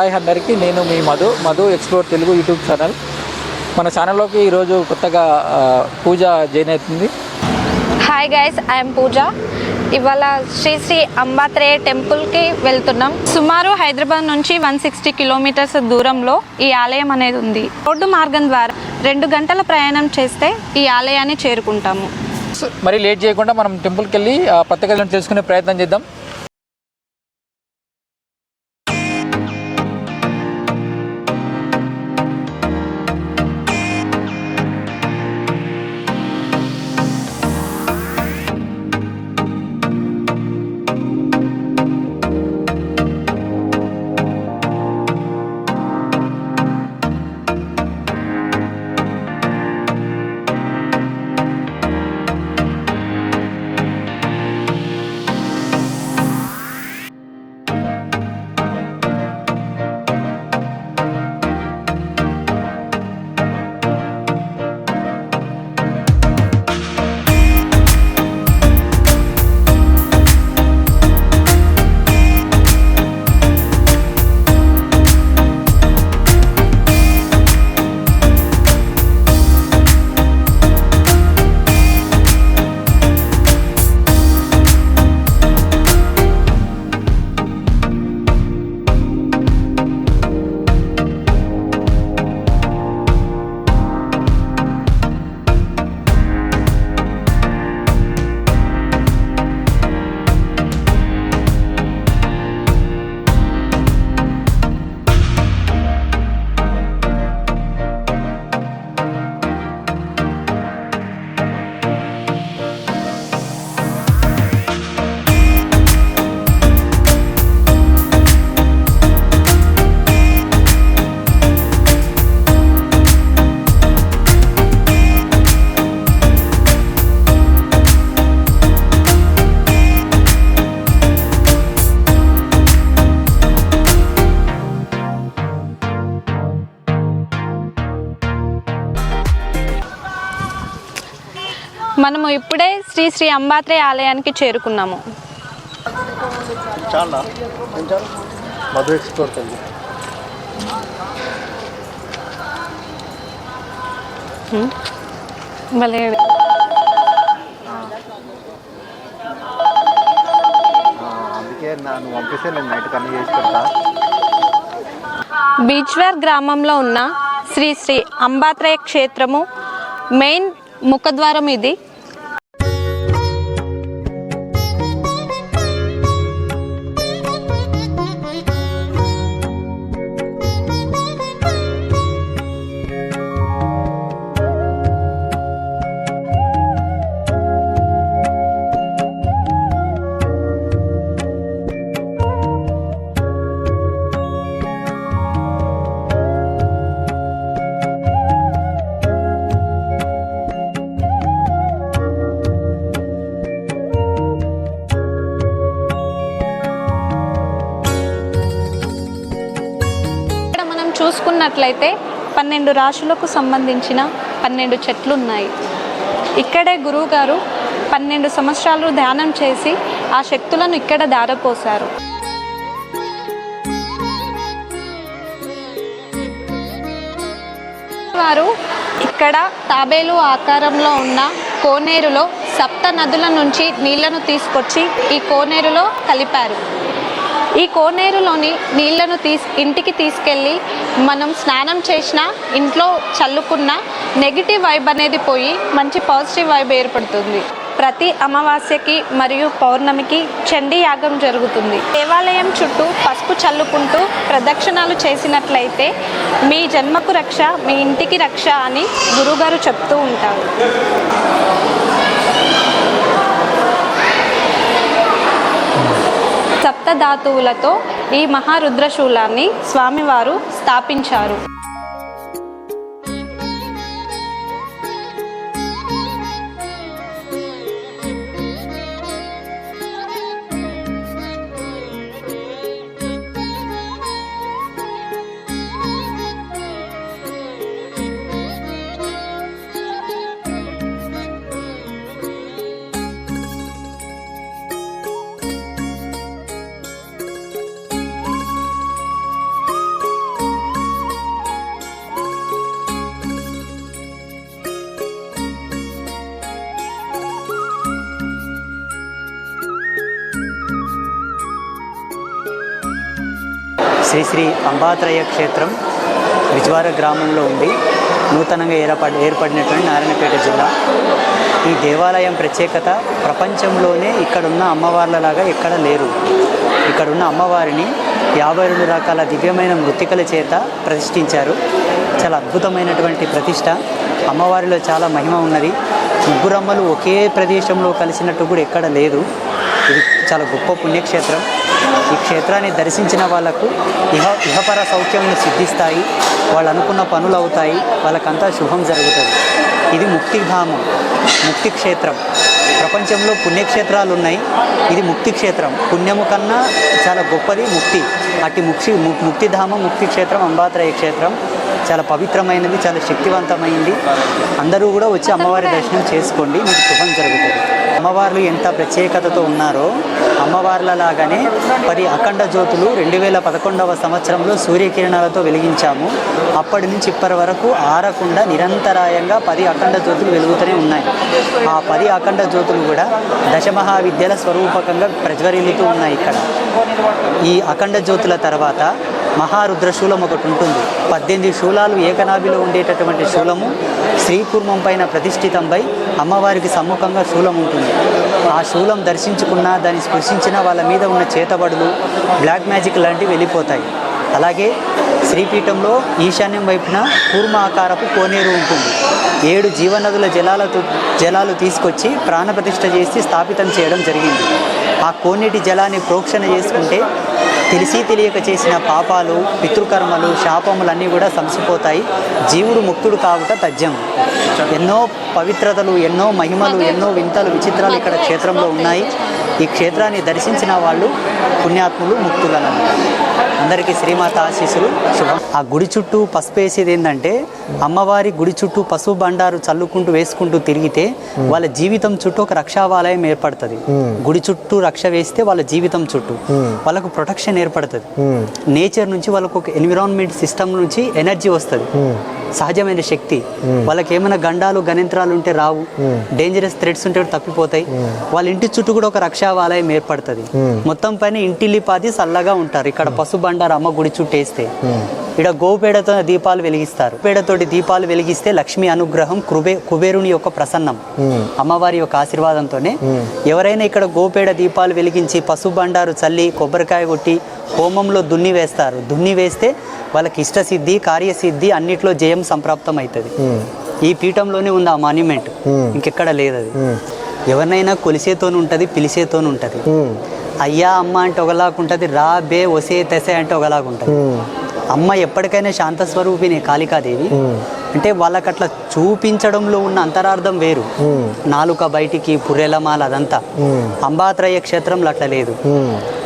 Hi అందరికీ నేను మీ Madhu Madhu explore Telugu YouTube channel. మన ఛానల్లోకి ఈరోజు కొత్తగా పూజ జాయిన్ అవుతుంది. Hi guys I'm Pooja. ఇవాళ శ్రీ శ్రీ అంబాత్రేయ టెంపుల్కి వెళ్తున్నాం. సుమారు హైదరాబాద్ నుంచి వన్ సిక్స్టీ కిలోమీటర్స్ దూరంలో ఈ ఆలయం అనేది ఉంది. రోడ్డు మార్గం ద్వారా రెండు గంటల ప్రయాణం చేస్తే ఈ ఆలయాన్ని చేరుకుంటాము. మరి లేట్ చేయకుండా మనం టెంపుల్కి వెళ్ళి ఆ ప్రత్యేకతలను తెలుసుకునే ప్రయత్నం చేద్దాం. మనము ఇప్పుడే శ్రీ శ్రీ అంబాత్రేయ ఆలయానికి చేరుకున్నాము. చాలా? మధు ఎక్స్ప్లోర్ తెలుగు భలే. అందుకే నన్ను పంపిస్తే నేను నైట్ కన్నీ చేసి పెడతా. బీచ్వేర్ గ్రామంలో ఉన్న శ్రీ శ్రీ అంబాత్రేయ క్షేత్రము మెయిన్ ముఖద్వారం ఇది. చూసుకున్నట్లయితే పన్నెండు రాశులకు సంబంధించిన పన్నెండు చెట్లు ఉన్నాయి ఇక్కడే గురువుగారు పన్నెండు సంవత్సరాలు ధ్యానం చేసి ఆ శక్తులను ఇక్కడ దారపోశారు వారు ఇక్కడ తాబేలు ఆకారంలో ఉన్న కోనేరులో సప్త నదుల నుంచి నీళ్ళను తీసుకొచ్చి ఈ కోనేరులో కలిపారు. ఈ కోనేరులోని నీళ్ళను తీస్ ఇంటికి తీసుకెళ్ళి మనం స్నానం చేసిన ఇంట్లో చల్లుకున్న నెగిటివ్ వైబ్ అనేది పోయి మంచి పాజిటివ్ వైబ్ ఏర్పడుతుంది. ప్రతి అమావాస్యకి మరియు పౌర్ణమికి చండీ యాగం జరుగుతుంది. దేవాలయం చుట్టూ పసుపు చల్లుకుంటూ ప్రదక్షిణాలు చేసినట్లయితే మీ జన్మకు రక్ష మీ ఇంటికి రక్ష అని గురుగారు చెప్తూ ఉంటారు. సప్తధాతువులతో ఈ మహారుద్రశూలాన్ని స్వామివారు స్థాపించారు. శ్రీ శ్రీ అంబాత్రయ క్షేత్రం విజవార గ్రామంలో ఉంది. నూతనంగా ఏర్పడి ఏర్పడినటువంటి నారాయణపేట జిల్లా. ఈ దేవాలయం ప్రత్యేకత ప్రపంచంలోనే ఇక్కడున్న అమ్మవార్లలాగా ఎక్కడ లేరు. ఇక్కడున్న అమ్మవారిని యాభై రెండు రకాల దివ్యమైన మృతికల చేత ప్రతిష్ఠించారు. చాలా అద్భుతమైనటువంటి ప్రతిష్ట. అమ్మవారిలో చాలా మహిమ ఉన్నది. ముగ్గురమ్మలు ఒకే ప్రదేశంలో కలిసినట్టు కూడా ఎక్కడ లేదు. ఇది చాలా గొప్ప పుణ్యక్షేత్రం. ఈ క్షేత్రాన్ని దర్శించిన వాళ్ళకు ఇహ ఇహపర సౌఖ్యములు సిద్ధిస్తాయి. వాళ్ళు అనుకున్న పనులు అవుతాయి. వాళ్ళకంతా శుభం జరుగుతుంది. ఇది ముక్తిధామం ముక్తి క్షేత్రం ప్రపంచంలో పుణ్యక్షేత్రాలు ఉన్నాయి. ఇది ముక్తి క్షేత్రం పుణ్యము కన్నా చాలా గొప్పది ముక్తి. అట్టి ముక్తి ముక్తిధామం ముక్తి క్షేత్రం అంబాత్రయ క్షేత్రం. చాలా పవిత్రమైనది చాలా శక్తివంతమైంది. అందరూ కూడా వచ్చి అమ్మవారి దర్శనం చేసుకోండి. మీకు శుభం జరుగుతుంది. అమ్మవార్లు ఎంత ప్రత్యేకతతో ఉన్నారో అమ్మవార్ల లాగానే పది అఖండ జ్యోతులు రెండు వేల పదకొండవ సంవత్సరంలో సూర్యకిరణాలతో వెలిగించాము. అప్పటి నుంచి ఇప్పటి వరకు ఆరకుండా నిరంతరాయంగా పది అఖండ జ్యోతులు వెలుగుతూనే ఉన్నాయి. ఆ పది అఖండ జ్యోతులు కూడా దశమహావిద్యల స్వరూపకంగా ప్రజ్వరిల్లుతూ ఉన్నాయి ఇక్కడ. ఈ అఖండ జ్యోతుల తర్వాత మహారుద్ర శూలం ఒకటి ఉంటుంది. పద్దెనిమిది శూలాలు ఏకనాభిలో ఉండేటటువంటి శూలము. శ్రీకుర్మం పైన ప్రతిష్ఠితంపై అమ్మవారికి సమ్ముఖంగా శూలం ఉంటుంది. ఆ శూలం దర్శించుకున్న దాన్ని స్పృశించిన వాళ్ళ మీద ఉన్న చేతబడులు బ్లాక్ మ్యాజిక్ లాంటివి వెళ్ళిపోతాయి. అలాగే శ్రీపీఠంలో ఈశాన్యం వైపున కూర్మ ఆకారపు కోనేరు ఉంటుంది. ఏడు జీవనదుల జలాలతో జలాలు తీసుకొచ్చి ప్రాణప్రతిష్ఠ చేసి స్థాపితం చేయడం జరిగింది. ఆ కోనేటి జలాన్ని ప్రోక్షణ చేసుకుంటే తెలిసి తెలియక చేసిన పాపాలు పితృకర్మలు శాపములన్నీ కూడా సంసిపోతాయి జీవుడు ముక్తుడు కావుట తజ్యం ఎన్నో పవిత్రతలు ఎన్నో మహిమలు ఎన్నో వింతలు విచిత్రాలు ఇక్కడ క్షేత్రంలో ఉన్నాయి. ఈ క్షేత్రాన్ని దర్శించిన వాళ్ళు పుణ్యాత్ములు ముక్తులను అందరికీ శ్రీమాత ఆశీస్సులు. శుభం. ఆ గుడి చుట్టూ పసుపు వేసేది ఏంటంటే అమ్మవారి గుడి చుట్టూ పసుపు బండారు చల్లుకుంటూ వేసుకుంటూ తిరిగితే వాళ్ళ జీవితం చుట్టూ ఒక రక్షావాలయం ఏర్పడుతుంది. గుడి చుట్టూ రక్ష వేస్తే వాళ్ళ జీవితం చుట్టూ వాళ్ళకు ప్రొటెక్షన్ ఏర్పడుతుంది. నేచర్ నుంచి వాళ్ళకు ఒక ఎన్విరాన్మెంట్ సిస్టమ్ నుంచి ఎనర్జీ వస్తుంది. సహజమైన శక్తి. వాళ్ళకి ఏమైనా గండాలు గణింత్రాలు ఉంటే రావు. డేంజరస్ థ్రెడ్స్ ఉంటే కూడా తప్పిపోతాయి. వాళ్ళ ఇంటి చుట్టూ కూడా ఒక రక్షావాలయం ఏర్పడుతుంది. మొత్తం పైన ఇంటిల్లిపాది చల్లగా ఉంటారు. ఇక్కడ పశు అమ్మ గుడి చుట్టూ వేస్తే ఇక్కడ గోపేడతో దీపాలు వెలిగిస్తారు. పేడతోటి దీపాలు వెలిగిస్తే లక్ష్మి అనుగ్రహం కుబే కుబేరుని యొక్క ప్రసన్నం. అమ్మవారి యొక్క ఆశీర్వాదంతోనే ఎవరైనా ఇక్కడ గోపేడ దీపాలు వెలిగించి పశు బండారు చల్లి కొబ్బరికాయ కొట్టి హోమంలో దున్ని వేస్తారు. దున్ని వేస్తే వాళ్ళకి ఇష్టసిద్ధి కార్యసిద్ధి అన్నిట్లో జయం సంప్రాప్తం అవుతుంది ఈ పీఠంలోనే ఉంది ఆ మాన్యుమెంట్ ఇంకెక్కడ లేదు అది ఎవరినైనా కొలిసేతోని ఉంటుంది పిలిచేతోని ఉంటుంది అయ్యా అమ్మ అంటే ఒకలాగుంటుంది రా బే ఒసే తెసే అంటే ఒకలాగుంటుంది. అమ్మ ఎప్పటికైనా శాంత స్వరూపిణి కాళికాదేవి అంటే వాళ్ళకి అట్లా చూపించడంలో ఉన్న అంతరార్థం వేరు. నాలుక బయటికి పుర్రెలమాల అదంతా. అంబాత్రయ క్షేత్రంలో అట్లా లేదు.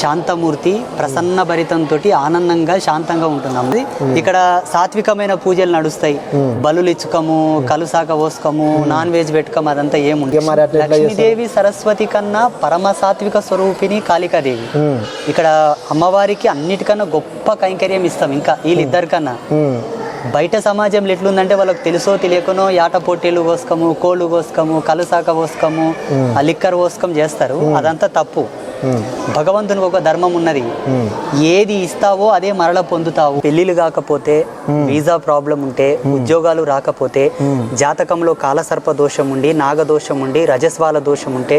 శాంతమూర్తి ప్రసన్న భరితంతో ఆనందంగా శాంతంగా ఉంటుంది. ఇక్కడ సాత్వికమైన పూజలు నడుస్తాయి. బలులు ఇచ్చుకము కలుసాక పోసుకోము నాన్ వెజ్ పెట్టుకము అదంతా ఏముంది లక్ష్మీదేవి సరస్వతి కన్నా పరమ సాత్విక స్వరూపిణి కాళికాదేవి. ఇక్కడ అమ్మవారికి అన్నిటికన్నా గొప్ప కైంకర్యం ఇస్తాం. ఇంకా వీళ్ళిద్దరి కన్నా బయట సమాజంలో ఎట్లుందంటే వాళ్ళకి తెలుసో తెలియకనో యాట పోటీలు కోసుకోము కోళ్ళు కోసుకోము కలుసాక పోసుకోము ఆ లిక్కర్ పోసుకం చేస్తారు. అదంతా తప్పు. భగవంతునికి ఒక ధర్మం ఉన్నది. ఏది ఇస్తావో అదే మరల పొందుతావు. పెళ్ళిలు కాకపోతే వీసా ప్రాబ్లం ఉంటే ఉద్యోగాలు రాకపోతే జాతకంలో కాలసర్ప దోషం ఉండి నాగదోషం ఉండి రజస్వాల దోషం ఉంటే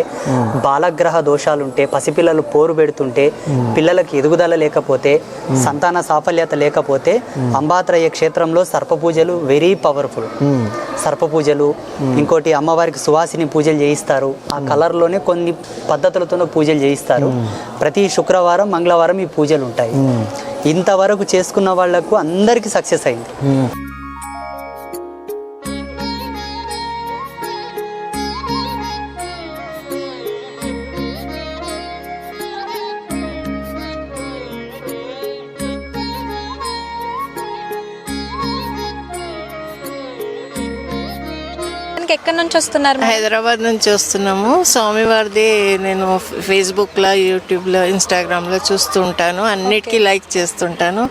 బాలగ్రహ దోషాలుంటే పసిపిల్లలు పోరు పెడుతుంటే పిల్లలకి ఎదుగుదల లేకపోతే సంతాన సాఫల్యత లేకపోతే అంబాత్రయ క్షేత్రంలో సర్ప పూజలు వెరీ పవర్ఫుల్. సర్ప పూజలు ఇంకోటి అమ్మవారికి సువాసిని పూజలు చేయిస్తారు. ఆ కలర్లోనే కొన్ని పద్ధతులతోనే పూజలు చేయిస్తారు. ప్రతి శుక్రవారం మంగళవారం ఈ పూజలు ఉంటాయి. ఇంతవరకు చేసుకున్న వాళ్ళకు అందరికీ సక్సెస్ అయింది. దర్శనానికి ఎక్కడి నుంచి వస్తున్నారు మేడం? హైదరాబాద్ నుంచి వస్తున్నాము స్వామివారిది నేను ఫేస్బుక్లో యూట్యూబ్లో ఇన్స్టాగ్రామ్లో చూస్తూ ఉంటాను అన్నిటికీ లైక్ చేస్తుంటాను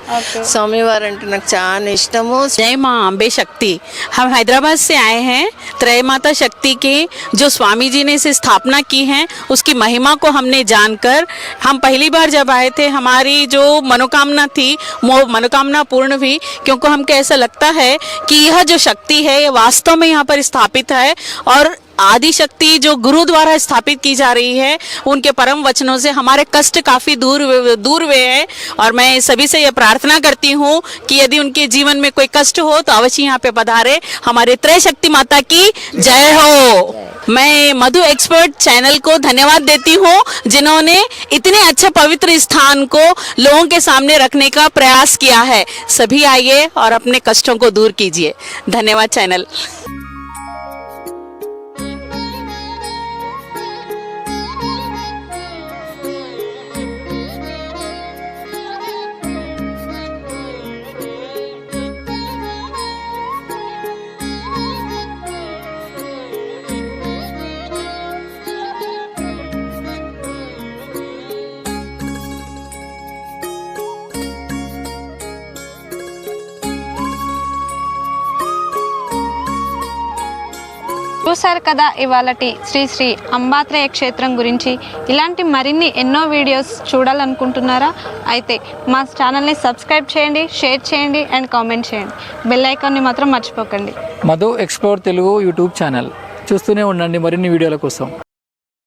స్వామివారు అంటే నాకు చాలా ఇష్టము जय माँ अम्बे शक्ति हम हैदराबाद से आए हैं त्रय माता शक्ति के जो स्वामी जी ने इसे स्थापना की है उसकी महिमा को हमने जानकर हम पहली बार जब आए थे हमारी जो मनोकामना थी वो मनोकामना पूर्ण हुई क्योंकि हमको ऐसा लगता है कि यह जो शक्ति है ये वास्तव में यहाँ पर स्थापित है और आदि शक्ति जो गुरु द्वारा स्थापित की जा रही है, उनके परम वचनों से हमारे कष्ट काफ़ी दूर दूर हुए हैं और मैं सभी से यह प्रार्थना करती हूँ कि यदि उनके जीवन में कोई कष्ट हो तो अवश्य यहाँ पे पधारे। हमारे त्रय शक्ति माता की जय हो। मैं मधु एक्सपर्ट चैनल को धन्यवाद देती हूँ, जिन्होंने इतने अच्छे पवित्र स्थान को लोगों के सामने रखने का प्रयास किया है। सभी आइए और अपने कष्टों को दूर कीजिए। धन्यवाद चैनल। చూశారు కదా ఇవాళటి శ్రీ శ్రీ అంబాత్రేయ క్షేత్రం గురించి. ఇలాంటి మరిన్ని ఎన్నో వీడియోస్ చూడాలనుకుంటున్నారా? అయితే మా ఛానల్ని సబ్స్క్రైబ్ చేయండి షేర్ చేయండి అండ్ కామెంట్ చేయండి. బెల్ ఐకాన్ని మాత్రం మర్చిపోకండి. Madhu explore Telugu YouTube channel. చూస్తూనే ఉండండి మరిన్ని వీడియోల కోసం.